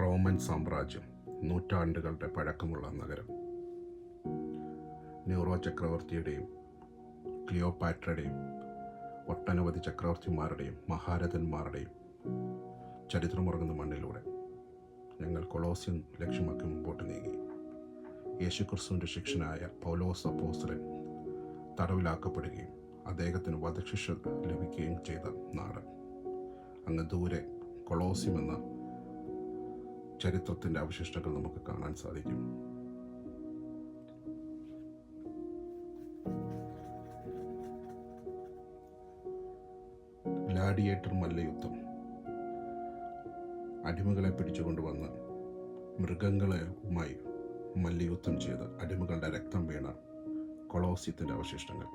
Roman സാമ്രാജ്യം നൂറ്റാണ്ടുകളുടെ പഴക്കമുള്ള നഗരം. ന്യൂറോ ചക്രവർത്തിയുടെയും ക്ലിയോപാട്രയുടെയും ഒട്ടനവധി ചക്രവർത്തിമാരുടെയും മഹാരഥന്മാരുടെയും ചരിത്രമുറങ്ങുന്ന മണ്ണിലൂടെ ഞങ്ങൾ കൊളോസ്യം ലക്ഷ്യമാക്കി മുമ്പോട്ട് നീങ്ങി. യേശുക്രിസ്തുവിന്റെ ശിക്ഷനായ പൗലോസ് അപ്പോസ്തലൻ തടവിലാക്കപ്പെടുകയും അദ്ദേഹത്തിന് വധശിക്ഷ ലഭിക്കുകയും ചെയ്ത നാട് അങ്ങ് ദൂരെ കൊളോസ്യം എന്ന ചരിത്രത്തിന്റെ അവശിഷ്ടങ്ങൾ നമുക്ക് കാണാൻ സാധിക്കും. ഗ്ലാഡിയേറ്റർ മല്ലയുദ്ധം. അടിമകളെ പിടിച്ചുകൊണ്ടുവന്ന് മൃഗങ്ങളുമായി മല്ലയുദ്ധം ചെയ്ത് അടിമകളുടെ രക്തം വീണ കൊളോസ്യത്തിന്റെ അവശിഷ്ടങ്ങൾ.